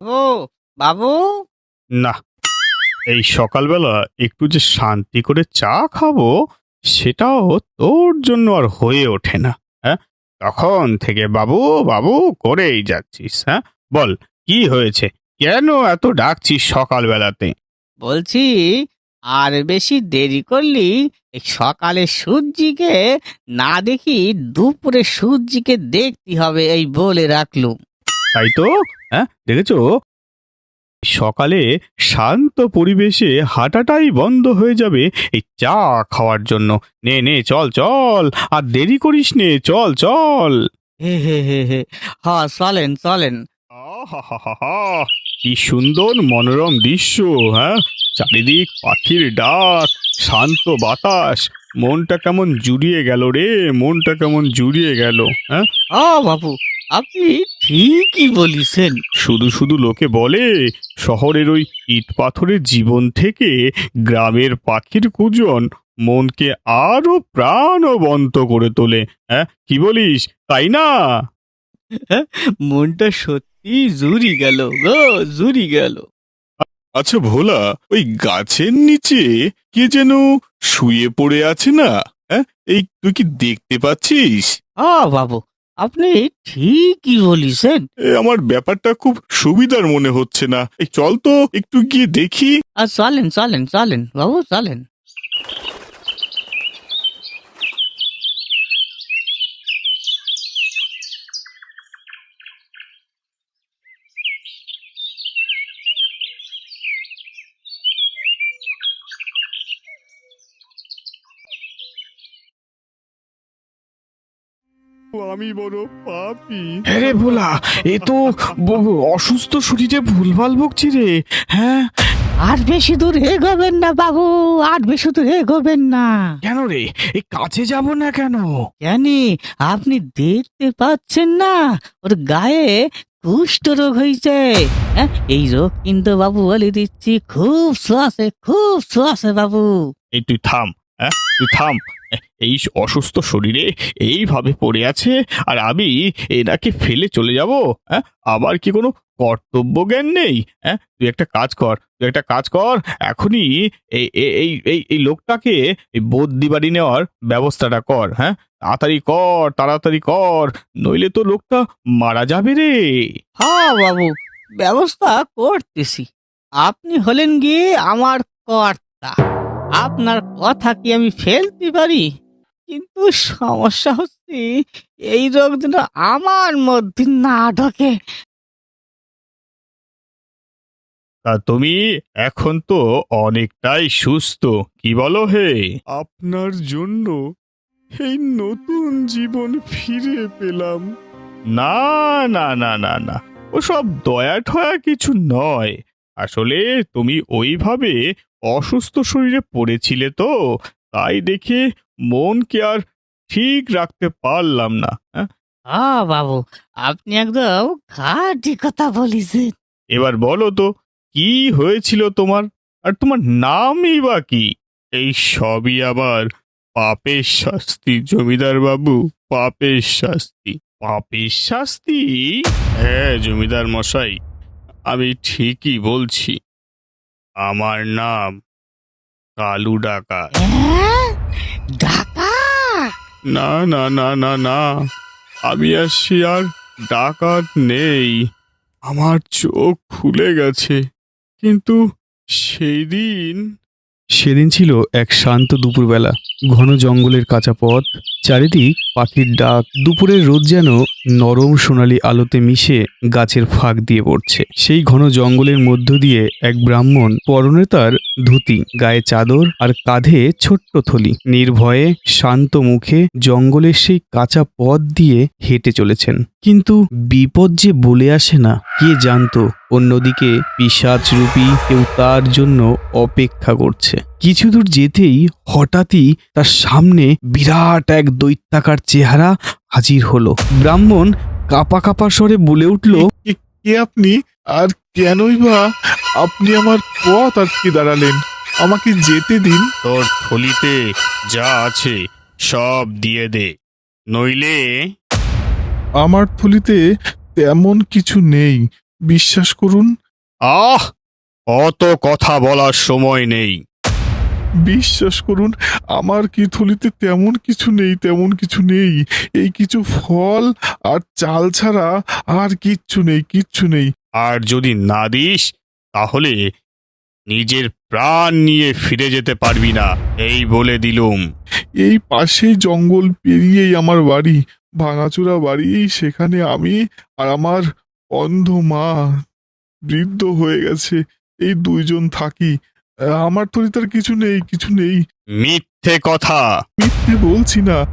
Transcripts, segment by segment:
ও বাবু? না এই সকালবেলা একটু যে শান্তি করে চা খাব সেটাও তোর জন্য আর হয়ে ওঠে না হ্যাঁ? তখন থেকে বাবু বাবু করেই যাচ্ছিস হ্যাঁ? বল কি হয়েছে? কেন এত ডাকছিস সকালবেলাতে? বলছি আর বেশি দেরি করলি এই সকালে সূর্যিকে না দেখি দুপুরে সূর্যিকে দেখতে হবে এই বলে রাখলুম। তাই তো হ্যাঁ? দেখেছ? সকালে শান্ত পরিবেশে হাঁটাটাই বন্ধ হয়ে যাবে এই চা খাওয়ার জন্য। নে নে চল চল আর দেরি করিস নে চল চল। হে হে হে হে হ চলেন চলেন। কি সুন্দর মনোরম দৃশ্য হ্যাঁ? চারিদিক পাখির ডাক শান্ত বাতাস মনটা কেমন জুড়িয়ে গেল রে মনটা কেমন জুড়িয়ে গেল হ্যাঁ? ও বাবু আপনি ঠিকই বলিছেন। শুধু শুধু লোকে বলে শহরের ওই ইট পাথরের জীবন থেকে গ্রামের পাখির কুজন মনকে আরও প্রাণবন্ত করে তোলে হ্যাঁ? কি বলিস তাই না? মনটা সত্যি জুড়ি গেল গো জুড়ি গেল। আচ্ছা ভোলা ওই গাছের নিচে কে যেন শুয়ে পড়ে আছে না? হ্যাঁ এই তুই কি দেখতে পাচ্ছিস? বাবু আপনি ঠিকই বলিছেন। এ, আমার ব্যাপারটা খুব সুবিধার মনে হচ্ছে না। এই চল তো একটু গিয়ে দেখি। আর চলেন চলেন চলেন বাবু চলেন। আমি বড় পাপি। হ্যাঁ রে ভোলা এ তো ব- অসুস্থ শরীরে ভুলভাল বকছি রে। হ্যাঁ? আর বেশি দূর এগোবেন না বাবু আর বেশি দূর এগোবেন না। কেন রে? এই কাছে যাব না কেন? জানি আপনি দেখতে পাচ্ছেন না ওর গায়ে কুষ্ঠ রোগ হয়েছে হ্যাঁ, এই রোগ কিন্তু বাবু বলে দিচ্ছি খুব শ্বাসে খুব শ্বাসে বাবু। এই তুই থাম হ্যাঁ? তুই থাম। এই অসুস্থ শরীরে এইভাবে পড়ে আছে আর আমি এনাকে ফেলে চলে যাব? হ্যাঁ আবার কি কোনো কর্তব্য জ্ঞান নেই? হ্যাঁ তুই একটা কাজ কর, তুই একটা কাজ কর, এখনই এই- এই এই এই লোকটাকে এই বদ্যি বাড়ি নেওয়ার ব্যবস্থাটা কর হ্যাঁ? তাড়াতাড়ি কর তাড়াতাড়ি কর, নইলে তো লোকটা মারা যাবে রে। হ্যাঁ বাবু, ব্যবস্থা করতেছি। আপনি হলেন গিয়ে আমার কর্তা। আপনার কথা কি আমি ফেলতে পারি? কিন্তু সমস্যা হচ্ছে এই রোগ যেন আমার মধ্যে না ঢোকে। তা তুমি এখন তো অনেকটাই সুস্থ কি বলো হে? আপনার জন্য এই নতুন জীবন ফিরে পেলাম। না না না না না ওসব দয়া ঠয়া কিছু নয়। আসলে তুমি ওইভাবে অসুস্থ শরীরে পড়েছিলে তো তাই দেখে মনকে আর ঠিক রাখতে পারলাম না হ্যাঁ? হ্যাঁ বাবু আপনি একদম খাঁটি কথা বলিছেন। এবার বলো তো কি হয়েছিল তোমার? আর তোমার নামই বা কি? এই সবই আবার পাপের শাস্তি জমিদার বাবু পাপের শাস্তি। পাপের শাস্তি? হ্যাঁ জমিদার মশাই আমি ঠিকই বলছি। আমার নাম কালু ডাকাত। হ্যাঁ? ডাকা? না না না না না। আমি আসছি আর ডাকাত নেই। আমার চোখ খুলে গেছে। কিন্তু সেই দিন সেদিন ছিল এক শান্ত দুপুরবেলা ঘন জঙ্গলের কাঁচা পথ চারিদিক পাখির ডাক, দুপুরের রোদ যেন নরম সোনালি আলোতে মিশে গাছের ফাঁক দিয়ে পড়ছে। সেই ঘন জঙ্গলের মধ্য দিয়ে এক ব্রাহ্মণ পরনে তার ধুতি, গায়ে চাদর আর কাঁধে ছোট্ট থলি। নির্ভয়ে, শান্ত মুখে জঙ্গলের সেই কাঁচা পথ দিয়ে হেঁটে চলেছেন। কিন্তু বিপদ যে বলে আসে না, কে জানতো? অন্যদিকে পিসাচরূপী কেউ তার জন্য অপেক্ষা করছে। কিছু দূর যেতেই হঠাৎই তার সামনে বিরাট এক দৈত্যাকার চেহারা হাজির হলো। ব্রাহ্মণ কাপা কাপা স্বরে বলে উঠল কে আপনি? আর কেনই বা আপনি আমার পথ আটকে দাঁড়ালেন? আমাকে যেতে দিন। তোর থলিতে যা আছে সব দিয়ে দে। নইলে আমার থলিতে তেমন কিছু নেই। বিশ্বাস করুন। আহ! অত কথা বলার সময় নেই। বিশ্বাস করুন আমার কি থলিতে তেমন কিছু নেই তেমন কিছু নেই। এই কিছু ফল আর চাল ছাড়া আর কিচ্ছু নেই কিচ্ছু নেই। আর যদি না দিস তাহলে নিজের প্রাণ নিয়ে ফিরে যেতে পারবি না এই বলে দিলুম। এই পাশেই জঙ্গল পেরিয়েই আমার বাড়ি ভাঙাচোরা বাড়ি সেখানে আমি আর আমার অন্ধ মা বৃদ্ধ হয়ে গেছে এই দুইজন থাকি। আমার আর কিছু নেই কিছু নেই। মিথ্যে কথা। মিথ্যে বলছি না।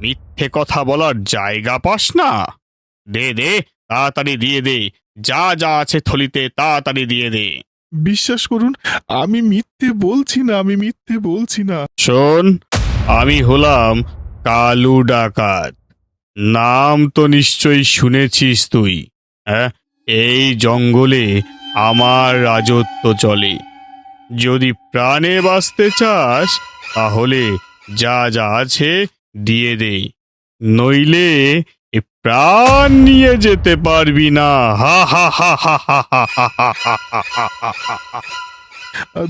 মিথ্যে কথা বলার জায়গা পাস না। দে দে তাড়াতাড়ি দিয়ে দে। যা যা আছে থলিতে তাড়াতাড়ি দিয়ে দে। বিশ্বাস করুন আমি মিথ্যে বলছি না আমি মিথ্যে বলছি না। শোন আমি হলাম কালু ডাকাত। নাম তো নিশ্চয়ই শুনেছিস তুই হ্যাঁ? এই জঙ্গলে আমার রাজত্ব চলে। যদি প্রাণে বাঁচতে চাস তাহলে যা যা আছে দিয়ে দে নইলে এ প্রাণ নিয়ে যেতে পারবি না হা হা হা হা হা হা হা হা হা হা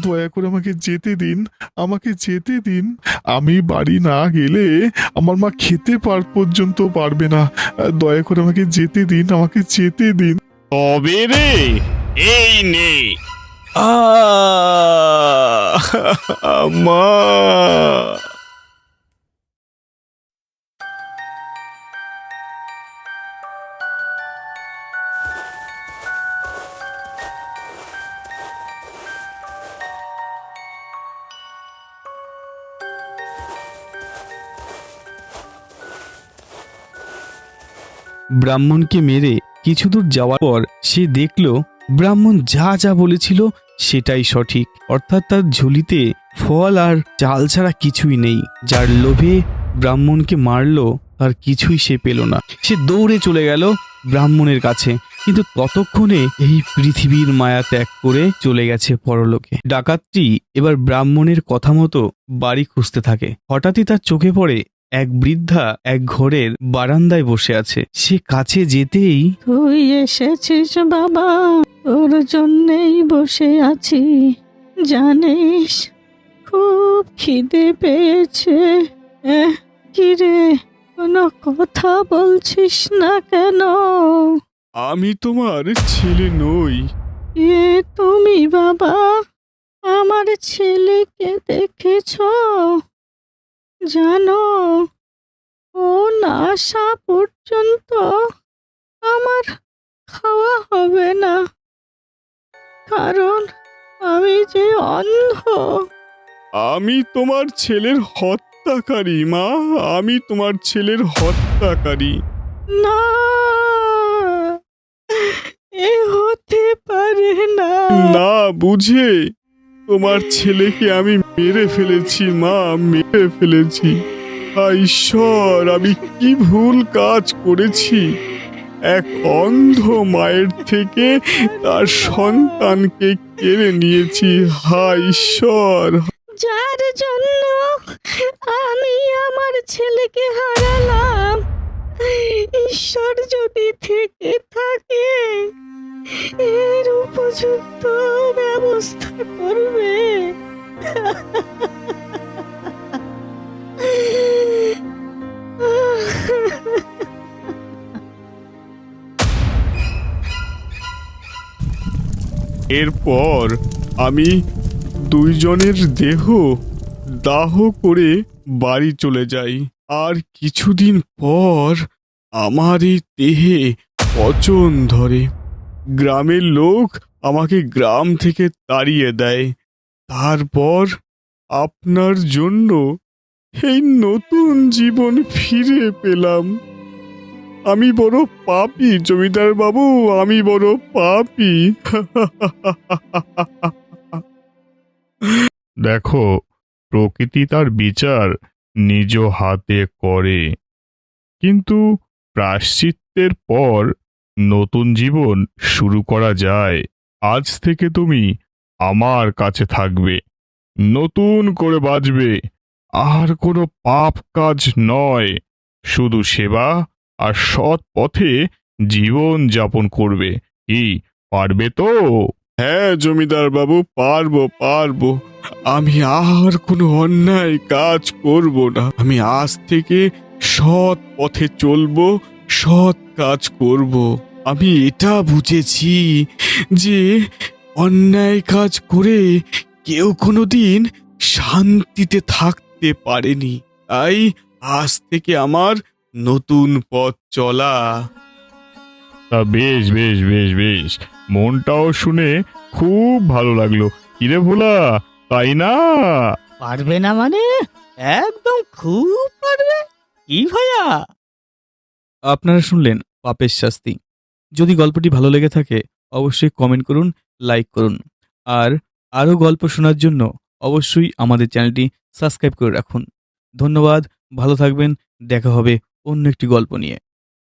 দয়া করে আমাকে যেতে দিন আমাকে যেতে দিন আমি বাড়ি না গেলে আমার মা খেতে পার পর্যন্ত পারবে না দয়া করে আমাকে যেতে দিন আমাকে যেতে দিন তবে রে এই নে মা ব্রাহ্মণকে মেরে কিছু দূর যাওয়ার পর সে দেখল ব্রাহ্মণ যা যা বলেছিল সেটাই সঠিক। অর্থাৎ তার ঝুলিতে ফল আর চাল ছাড়া কিছুই নেই। যার লোভে ব্রাহ্মণকে মারলো, তার কিছুই সে পেল না। সে দৌড়ে চলে গেল ব্রাহ্মণের কাছে। কিন্তু ততক্ষণে এই পৃথিবীর মায়া ত্যাগ করে চলে গেছে পরলোকে। ডাকাতটি এবার ব্রাহ্মণের কথা মতো বাড়ি খুঁজতে থাকে। হঠাৎই তার চোখে পড়ে এক বৃদ্ধা এক ঘরের বারান্দায় বসে আছে। সে কাছে যেতেই তুই এসেছিস বাবা তোর জন্যেই বসে আছি। জানিস খুব খিদে পেয়েছে। এহ, কি রে কোনো কথা বলছিস না কেন? আমি তোমার ছেলে নই। এ তুমি বাবা আমার ছেলেকে দেখেছ? জানো ও না আসা পর্যন্ত আমার খাওয়া হবে না। কারণ আমি যে অন্ধ। আমি তোমার ছেলের হত্যাকারী মা। আমি তোমার ছেলের হত্যাকারী। না এ হতে পারে না। না বুঝে তোমার ছেলেকে আমি মেরে ফেলেছি, মা, মেরে ফেলেছি। ঈশ্বর, আমি কি ভুল কাজ করেছি? এক অন্ধ মায়ের থেকে তার সন্তানকে কেড়ে নিয়েছি। হায় ঈশ্বর। যার জন্য আমি আমার ছেলেকে হারালাম। ঈশ্বর যদি থেকে থাকে এর উপযুক্ত ব্যবস্থা করবে। এরপর আমি দুইজনের দেহ দাহ করে বাড়ি চলে যাই। আর কিছুদিন পর আমার এই দেহে পচন ধরে। গ্রামের লোক আমাকে গ্রাম থেকে তাড়িয়ে দেয়। তারপর আপনার জন্য এই নতুন জীবন ফিরে পেলাম। আমি বড় পাপী জমিদার বাবু আমি বড় পাপি। দেখো, প্রকৃতি তার বিচার নিজ হাতে করে। কিন্তু প্রাশ্চিত্যের পর নতুন জীবন শুরু করা যায়। আজ থেকে তুমি আমার কাছে থাকবে। নতুন করে বাঁচবে আর কোনো পাপ কাজ নয়। শুধু সেবা আর সৎ পথে জীবন যাপন করবে। কি, পারবে তো? হ্যাঁ জমিদার বাবু, পারব পারব। আমি আর কোনো অন্যায় কাজ করব না। আমি আজ থেকে সৎ পথে চলবো, সৎ কাজ করব। আমি এটা বুঝেছি যে অন্যায় কাজ করে কেউ কোনোদিন শান্তিতে থাকতে পারেনি। তাই আজ থেকে আমার নতুন পথ চলা। তা বেশ বেশ বেশ বেশ। মনটাও শুনে খুব ভালো লাগল। কিরে ভোলা তাই না? পারবে না মানে? একদম খুব পারবে। কি ভাইয়া? আপনারা শুনলেন পাপের শাস্তি। যদি গল্পটি ভালো লেগে থাকে, অবশ্যই কমেন্ট করুন লাইক করুন। আর আরও গল্প শোনার জন্য অবশ্যই আমাদের চ্যানেলটি সাবস্ক্রাইব করে রাখুন। ধন্যবাদ, ভালো থাকবেন, দেখা হবে অন্য একটি গল্প নিয়ে।